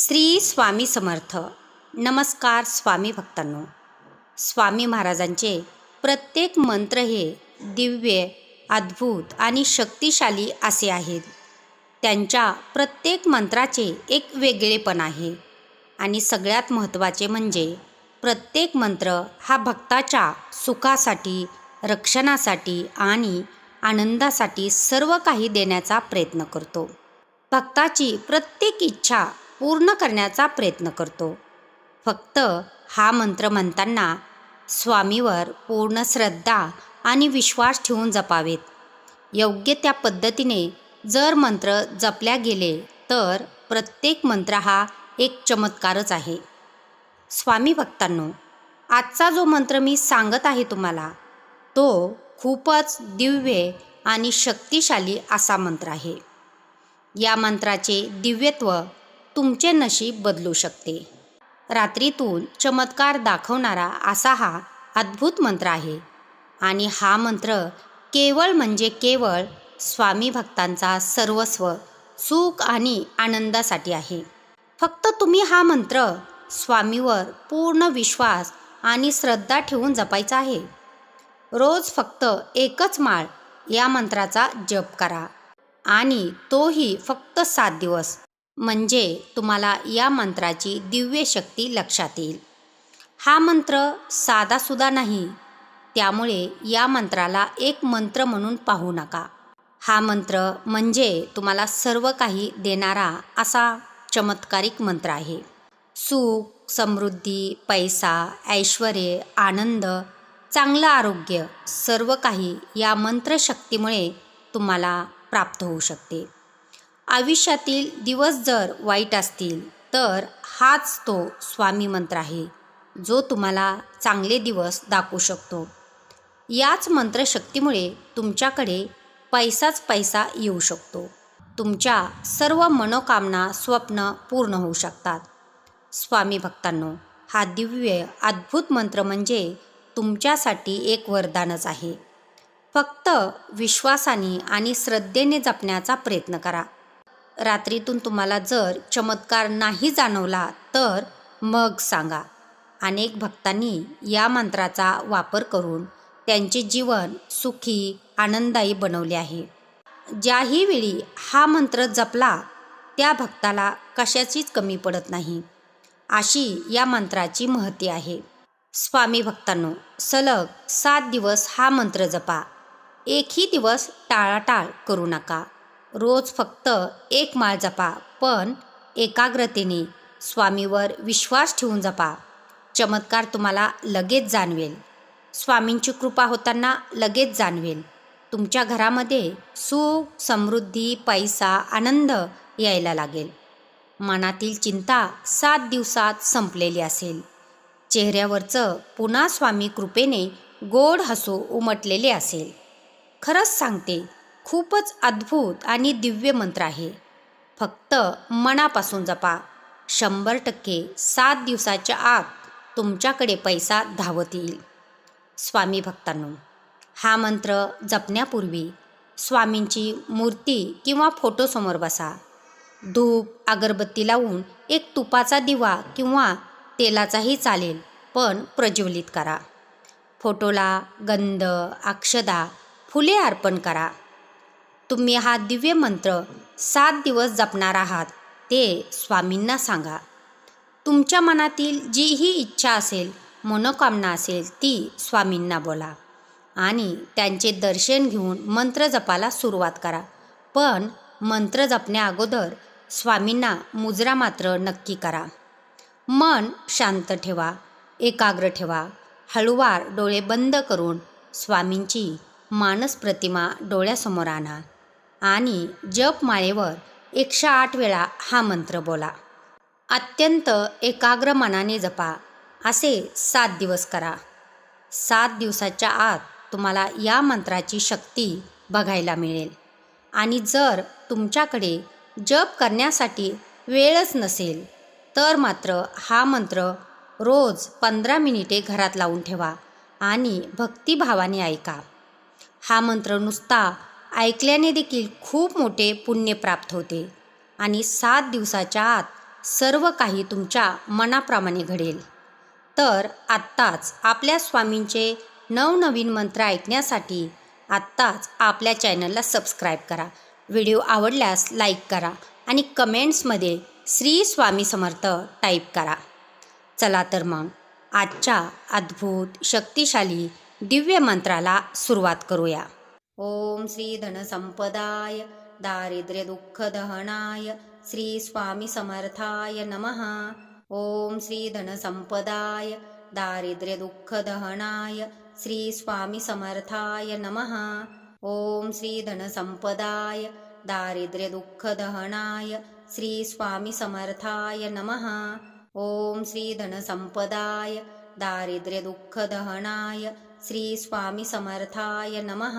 श्री स्वामी समर्थ. नमस्कार स्वामी भक्तांनो. स्वामी महाराजांचे प्रत्येक मंत्र हे दिव्य अद्भुत आणि शक्तिशाली असे आहेत. त्यांच्या प्रत्येक मंत्राचे एक वेगळेपण आहे. आणि सगळ्यात महत्त्वाचे म्हणजे प्रत्येक मंत्र हा भक्ताच्या सुखासाठी रक्षणासाठी आणि आनंदासाठी सर्व काही देण्याचा प्रयत्न करतो. भक्ताची प्रत्येक इच्छा पूर्ण करण्याचा प्रयत्न करतो. फक्त हा मंत्र म्हणताना स्वामीवर पूर्ण श्रद्धा आणि विश्वास ठेवून जपावेत. योग्य त्या पद्धतीने जर मंत्र जपल्या गेले तर प्रत्येक मंत्र हा एक चमत्कारच आहे. स्वामी भक्तांनो आजचा जो मंत्र मी सांगत आहे तुम्हाला तो खूपच दिव्य आणि शक्तिशाली असा मंत्र आहे. या मंत्राचे दिव्यत्व तुमचे नशीब बदलू शकते. रात्रीतून चमत्कार दाखवणारा असा हा अद्भुत मंत्र आहे. आणि हा मंत्र केवळ म्हणजे केवळ स्वामी भक्तांचा सर्वस्व सुख आणि आनंदासाठी आहे. फक्त तुम्ही हा मंत्र स्वामीवर पूर्ण विश्वास आणि श्रद्धा ठेवून जपायचा आहे. रोज फक्त एकच माळ या मंत्राचा जप करा. आणि तोही फक्त सात दिवस. म्हणजे तुम्हाला या मंत्राची दिव्य शक्ती लक्षात येईल. हा मंत्र साधासुद्धा नाही. त्यामुळे या मंत्राला एक मंत्र म्हणून पाहू नका. हा मंत्र म्हणजे तुम्हाला सर्व काही देणारा असा चमत्कारिक मंत्र आहे. सुख समृद्धी पैसा ऐश्वर आनंद चांगलं आरोग्य सर्व काही या मंत्रशक्तीमुळे तुम्हाला प्राप्त होऊ शकते. आयुष्यातील दिवस जर वाईट असतील तर हाच तो स्वामी मंत्र आहे जो तुम्हाला चांगले दिवस दाखवू शकतो. याच मंत्रशक्तीमुळे तुमच्याकडे पैसाच पैसा येऊ शकतो. तुमच्या सर्व मनोकामना स्वप्न पूर्ण होऊ शकतात. स्वामी भक्तांनो हा दिव्य अद्भुत मंत्र म्हणजे तुमच्यासाठी एक वरदानच आहे. फक्त विश्वासाने आणि श्रद्धेने जपण्याचा प्रयत्न करा. रात्रीतून तुम्हाला जर चमत्कार नाही जाणवला तर मग सांगा. अनेक भक्तांनी या मंत्राचा वापर करून त्यांचे जीवन सुखी आनंददायी बनवले आहे. ज्याही वेळी हा मंत्र जपला त्या भक्ताला कशाचीच कमी पडत नाही. अशी या मंत्राची महती आहे. स्वामी भक्तांनो सलग सात दिवस हा मंत्र जपा. एकही दिवस टाळाटाळ करू नका. रोज फक्त एक माळ जपा पण एकाग्रतेने स्वामीवर विश्वास ठेवून जपा. चमत्कार तुम्हाला लगेच जाणवेल. स्वामींची कृपा होताना लगेच जाणवेल. तुमच्या घरामध्ये सुख समृद्धी पैसा आनंद यायला लागेल. मनातील चिंता सात दिवसात संपलेली असेल. चेहऱ्यावरचं पुन्हा स्वामी कृपेने गोड हसू उमटलेले असेल. खरंच सांगते खूपच अद्भुत आणि दिव्य मंत्र आहे. फक्त मनापासून जपा. शंभर टक्के सात दिवसाच्या आत तुमच्याकडे पैसा धावत येईल. स्वामी भक्तांनो हा मंत्र जपण्यापूर्वी स्वामींची मूर्ती किंवा फोटोसमोर बसा. धूप अगरबत्ती लावून एक तुपाचा दिवा किंवा तेलाचाही चालेल पण प्रज्वलित करा. फोटोला गंध अक्षदा फुले अर्पण करा. तुम्ही हा दिव्य मंत्र सात दिवस जपणार आहात ते स्वामींना सांगा. तुमच्या मनातील जी ही इच्छा असेल मनोकामना असेल ती स्वामींना बोला आणि त्यांचे दर्शन घेऊन मंत्र जपाला सुरुवात करा. पण मंत्र जपण्या अगोदर स्वामींना मुजरा मात्र नक्की करा. मन शांत ठेवा एकाग्र ठेवा हळूवार डोळे बंद करून स्वामींची मानस प्रतिमा डोळ्यासमोर आणा. आणि जपमाळेवर एकशे आठ वेळा हा मंत्र बोला. अत्यंत एकाग्र मनाने जपा. असे सात दिवस करा. सात दिवसाच्या आत तुम्हाला या मंत्राची शक्ती बघायला मिळेल. आणि जर तुमच्याकडे जप करण्यासाठी वेळच नसेल तर मात्र हा मंत्र रोज पंधरा मिनिटे घरात लावून ठेवा आणि भक्तिभावाने ऐका. हा मंत्र नुसता ऐकल्याने देखील खूप मोठे पुण्य प्राप्त होते. आणि सात दिवसाच्या आत सर्व काही तुमच्या मनाप्रमाणे घडेल. तर आत्ताच आपल्या स्वामींचे नवनवीन मंत्र ऐकण्यासाठी आत्ताच आपल्या चॅनलला सबस्क्राईब करा. व्हिडिओ आवडल्यास लाईक करा आणि कमेंट्समध्ये श्री स्वामी समर्थ टाईप करा. चला तर मग आजच्या अद्भुत शक्तिशाली दिव्य मंत्राला सुरुवात करूया. ॐ श्रीधनसम्पदाय दारिद्र्यदुःखदहनाय श्रीस्वामिसमर्थाय नमः। ॐ श्रीधनसम्पदाय दारिद्र्यदुःखदहनाय श्रीस्वामिसमर्थाय नमः। ॐ श्रीधनसम्पदाय दारिद्र्यदुःखदहनाय श्रीस्वामिसमर्थाय नमः। ॐ श्रीधनसम्पदाय दारिद्र्यदुःखदहनाय श्रीस्वामिसमर्थाय नमः।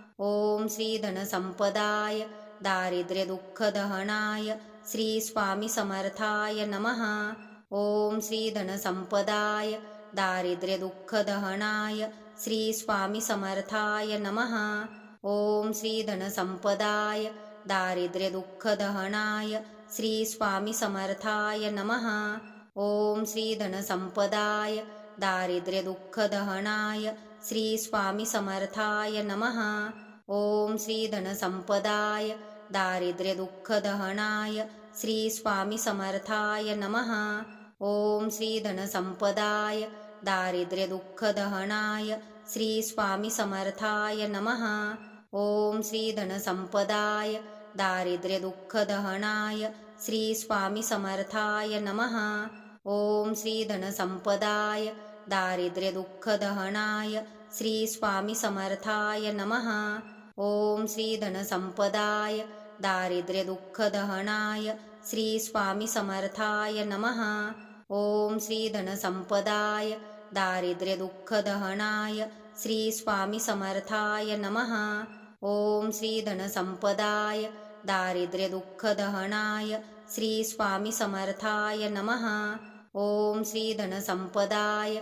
ओम श्री धनसंपदाय दारिद्र्य दुःख दहनाय श्री स्वामी समर्थाय नमः। ओम श्री धनसंपदाय दारिद्र्य दुःख दहनाय श्री स्वामी समर्थाय नमः। ओम श्री धनसंपदाय दारिद्र्य दुःख दहनाय श्री स्वामी समर्थाय नमः। ओम श्री धनसंपदाय दारिद्र्य दुःख दहनाय श्री स्वामी समर्थाय नमः। ओम श्री धनसंपदाय दारिद्र्य दुःख दहनाय श्री स्वामी समर्थाय नमः। ओम श्री धनसंपदाय दारिद्र्य दुःख दहनाय श्री स्वामी समर्थाय नमः। ओम श्री धनसंपदाय दारिद्र्य दुःख दहनाय श्री स्वामी समर्थाय नमः। ओम श्री धनसंपदाय दारिद्र्य दुःख दहनाय श्री स्वामी समर्थाय नमः। ओम श्री धनसंपदाय दारिद्र्य दुःख दहनाय श्री स्वामी समर्थाय नमः। ओम श्री धनसंपदाय दारिद्र्य दुःख दहनाय श्री स्वामी समर्थाय नमः। ओम श्री धनसंपदाय दारिद्र्य दुःख दहनाय श्री स्वामी समर्थाय नमः। ओम श्री धनसंपदाय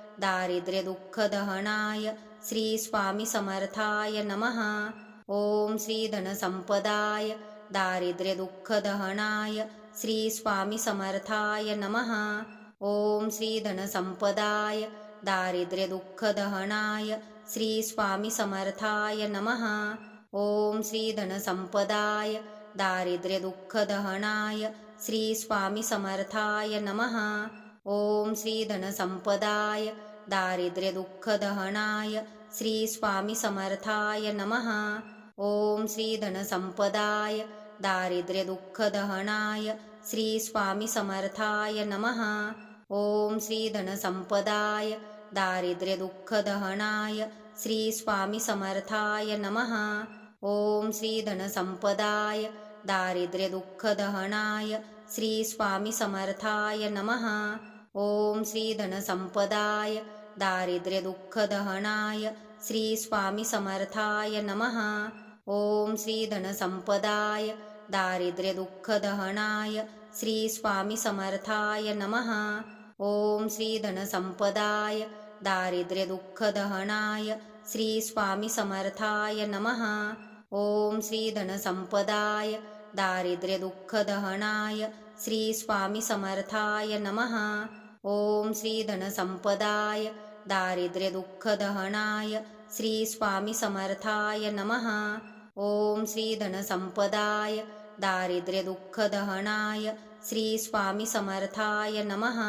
दारिद्र्य दुःख दहनाय श्री स्वामी समर्थाय नमः. ओम श्री धनसंपदाय दारिद्र्य दुःख दहनाय श्री स्वामी समर्थाय नमः. ओम श्री धनसंपदाय दारिद्र्य दुःख दहनाय श्री स्वामी समर्थाय नमः. ओम श्री धनसंपदाय दारिद्र्य दुःख दहनाय श्री स्वामी समर्थाय नमः. ओम श्री धनसंपदाय दारिद्र्य दुःख दहनाय श्री स्वामी समर्थाय नमः। ओम श्री धनसंपदाय दारिद्र्य दुःख दहनाय श्री स्वामी समर्थाय नमः। ओम श्री धनसंपदाय दारिद्र्य दुःख दहनाय श्री स्वामी समर्थाय नमः। ओम श्री धनसंपदाय दारिद्र्य दुःख दहनाय श्री स्वामी समर्थाय नमः। ओम श्री धनसंपदाय दारिद्र्य दुःख दहनाय श्री स्वामी समर्थाय नमः। ओम श्री धनसंपदाय दारिद्र्य दुःख दहनाय श्री स्वामी समर्थाय नमः। ओम श्री धनसंपदाय दारिद्र्य दुःख दहनाय श्री स्वामी समर्थाय नमः। ओम श्री धनसंपदाय दारिद्र्य दुःख दहनाय श्री स्वामी समर्थाय नमः। ओम श्री धनसंपदाय दारिद्र्य दुःख दहनाय श्री स्वामी समर्थाय नमः। ओम श्री धनसंपदाय दारिद्र्य दुःख दहनाय श्री स्वामी समर्थाय नमः।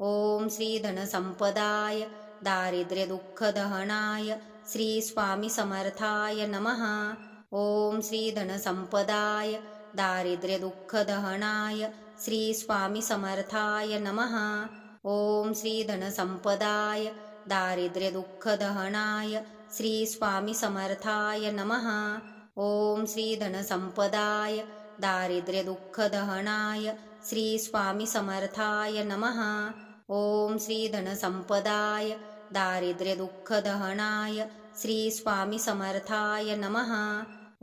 ओम श्री धनसंपदाय दारिद्र्य दुःख दहनाय श्री स्वामी समर्थाय नमः। ओम श्री धनसंपदाय दारिद्र्य दुःख दहनाय श्री स्वामी समर्थाय नमः। ओम श्री धनसंपदाय दारिद्र्य दुःख दहनाय श्री स्वामी समर्थाय नमः। ओम श्री धनसंपदाय दारिद्र्यदुःखदहनाय श्री स्वामी समर्थाय नमः। ओम श्री धनसंपदाय दारिद्र्यदुःखदहनाय श्री स्वामी समर्थाय नमः।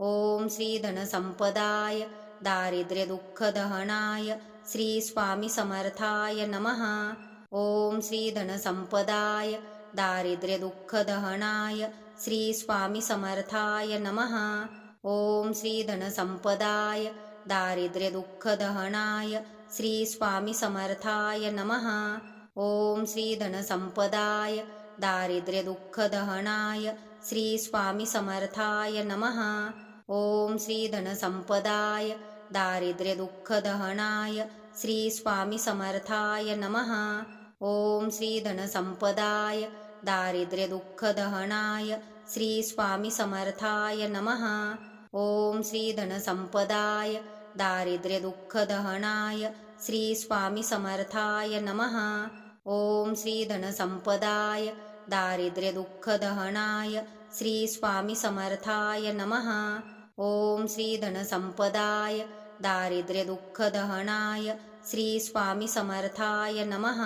ओम श्री धनसंपदाय दारिद्र्यदुःखदहनाय श्री स्वामी समर्थाय नमः। ओम श्री धनसंपदाय दारिद्र्यदुःखदहनाय श्री स्वामी समर्थाय नमः। ओम श्री धनसंपदाय दारिद्र्यदुःखदहनाय श्री स्वामी समर्थाय नमः। ओम श्री धनसंपदाय दारिद्र्यदुःखदहनाय श्री स्वामी समर्थाय नमः। ओम श्री धनसंपदाय दारिद्र्यदुःखदहनाय श्री स्वामी समर्थाय नमः। ओम श्री धनसंपदाय दारिद्र्यदुःखदहनाय श्री स्वामी समर्थाय नमः। ओम श्री धनसंपदाय दारिद्र्यदुःखदहनाय श्री स्वामी समर्थाय नमः। ओम श्री धनसंपदाय दारिद्र्यदुःखदहनाय श्री स्वामी समर्थाय नमः। ओम श्री धनसंपदाय दारिद्र्यदुःखदहनाय श्री स्वामी समर्थाय नमः।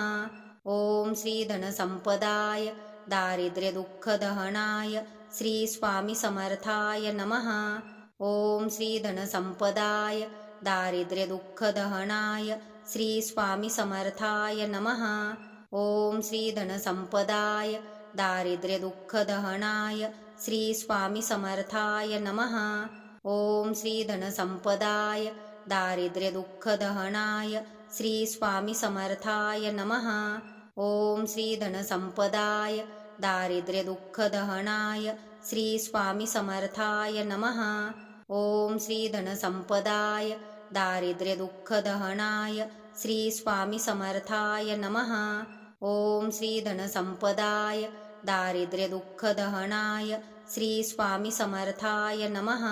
ओम श्री धनसंपदाय दारिद्र्यदुःखदहनाय श्री स्वामी समर्थाय नमः। ओम श्री धनसंपदाय दारिद्र्यदुःखदहनाय श्री स्वामी समर्थाय नमः। ओम श्री धनसंपदाय दारिद्र्यदुःखदहनाय श्री स्वामी समर्थाय नमः। ओम श्री धनसंपदाय दारिद्र्यदुःखदहनाय श्री स्वामी समर्थाय नमः। ओम श्री धनसंपदाय दारिद्र्यदुःखदहनाय श्री स्वामी समर्थाय नमः। ओम श्री धनसंपदाय दारिद्र्यदुःखदहनाय श्री स्वामी समर्थाय नमः। ओम श्री धनसंपदाय दारिद्र्यदुःखदहनाय श्री स्वामी समर्थाय नमः।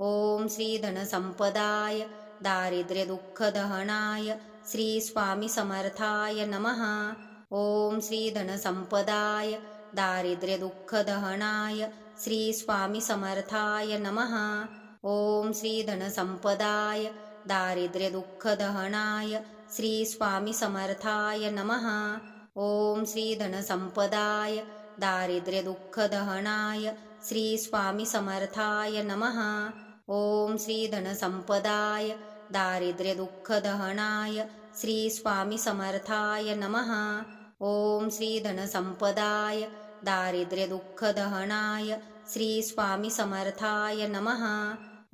ओम श्री धनसंपदाय दारिद्र्यदुःखदहनाय श्री स्वामी समर्थाय नमः। ओम श्री धनसंपदाय दारिद्र्यदुःखदहनाय श्री स्वामी समर्थाय नमः। ओम श्री धनसंपदाय दारिद्र्यदुःखदहनाय श्री स्वामी समर्थाय नमः। ओम श्री धनसंपदाय दारिद्र्यदुःखदहनाय श्री स्वामी समर्थाय नमः। ओम श्री धनसंपदाय दारिद्र्यदुःखदहनाय श्री स्वामी समर्थाय नमः। ओम श्री धनसंपदाय दारिद्र्यदुःखदहनाय श्री स्वामी समर्थाय नमः।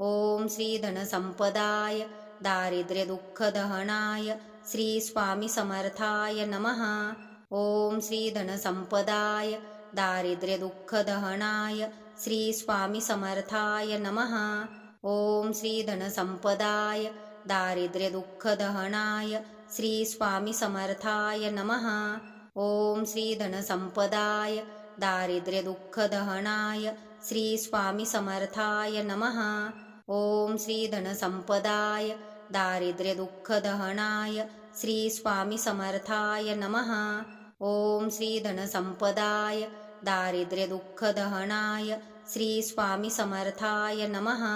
ओम श्री धनसंपदाय दारिद्र्यदुःखदहनाय श्री स्वामी समर्थाय नमः। ओम श्री धनसंपदाय दारिद्र्यदुःखदहनाय श्री स्वामी समर्थाय नमः। ओम श्री धनसंपदाय दारिद्र्यदुःखदहनाय श्री स्वामी समर्थाय नमः। ओम श्रीधनसम्पदाय दारिद्र्यदुःखदहनाय श्री स्वामी समर्थाय नमः। ओम श्रीधनसम्पदाय दारिद्र्यदुःखदहनाय श्री स्वामी समर्थाय नमः। ओम श्रीधनसम्पदाय दारिद्र्यदुःखदहनाय श्री स्वामी समर्थाय नमः।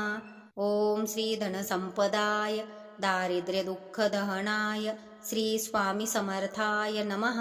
ओम श्रीधनसम्पदाय दारिद्र्यदुःखदहनाय श्री स्वामी समर्थाय नमः।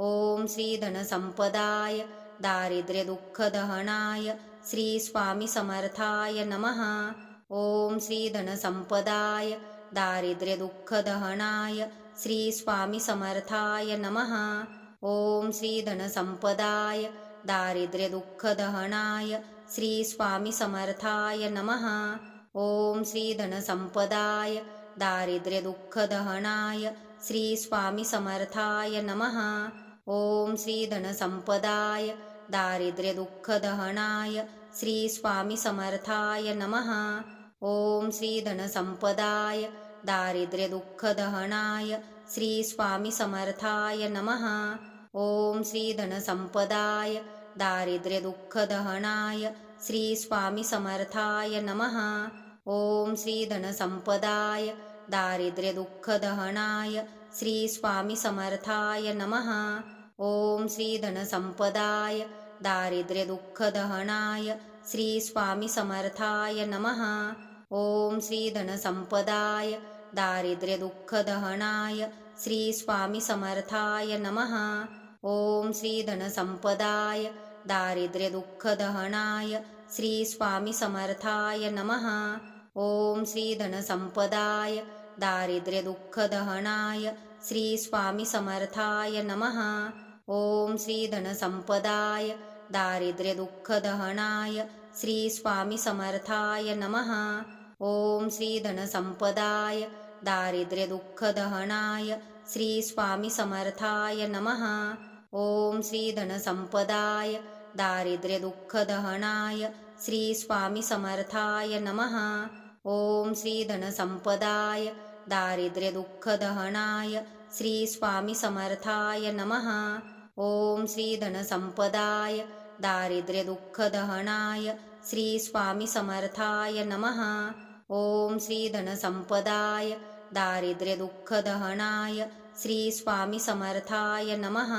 ओम श्री धनसंपदाय दारिद्र्य दुःखदहनाय श्री स्वामी समर्थाय नमः। ओम श्री धनसंपदाय दारिद्र्य दुःखदहनाय श्री स्वामी समर्थाय नमः। ओम श्री धनसंपदाय दारिद्र्य दुःखदहनाय श्री स्वामी समर्थाय नमः। ओम श्री धनसंपदाय दारिद्र्य दुःखदहनाय श्री स्वामी समर्थाय नमः। ओम श्री धनसंपदाय दारिद्र्य दुःखदहनाय श्री स्वामी समर्थाय नमः। ओम श्री धनसंपदाय दारिद्र्य दुःखदहनाय श्री स्वामी समर्थाय नमः। ओम श्री धनसंपदाय दारिद्र्य दुःखदहनाय श्री स्वामी समर्थाय नमः। ओम श्री धनसंपदाय दारिद्र्य दुःखदहनाय श्री स्वामी समर्थाय नमः. ओम श्री धनसंपदाय दारिद्र्य श्री स्वामी समर्थाय नमः. ओम श्री धनसंपदाय दारिद्र्य श्री स्वामी समर्थाय नमः. ओम श्री धनसंपदाय दारिद्र्य श्री स्वामी समर्थाय नमः. ओम श्री धनसंपदाय दारिद्र्य दुःखदहनाय श्री स्वामी समर्थाय नमः. ओम श्री धनसंपदाय दारिद्र्य श्री स्वामी समर्थाय नमः. ओम श्री धनसंपदाय दारिद्र्य दुःखदहनाय श्री स्वामी समर्थाय नमः. ओम श्री धनसंपदाय दारिद्र्य स्वामी समर्थाय नमः ॐ श्री दारिद्र्य दुःख दहनाय श्री स्वामी समर्थाय नमः. ओम श्री धनसंपदाय दारिद्र्य श्री दारिद्र्य स्वामी समर्थाय नमः श्री दारिद्र्य दुःख दहनाय श्री स्वामी समर्थाय नमः. ॐ श्री धनसम्पदाय दारिद्र्य दुःख दहनाय श्री स्वामी समर्थाय नमः. ॐ श्री धनसम्पदाय दारिद्र्य दुःख दहनाय श्री स्वामी समर्थाय नमः.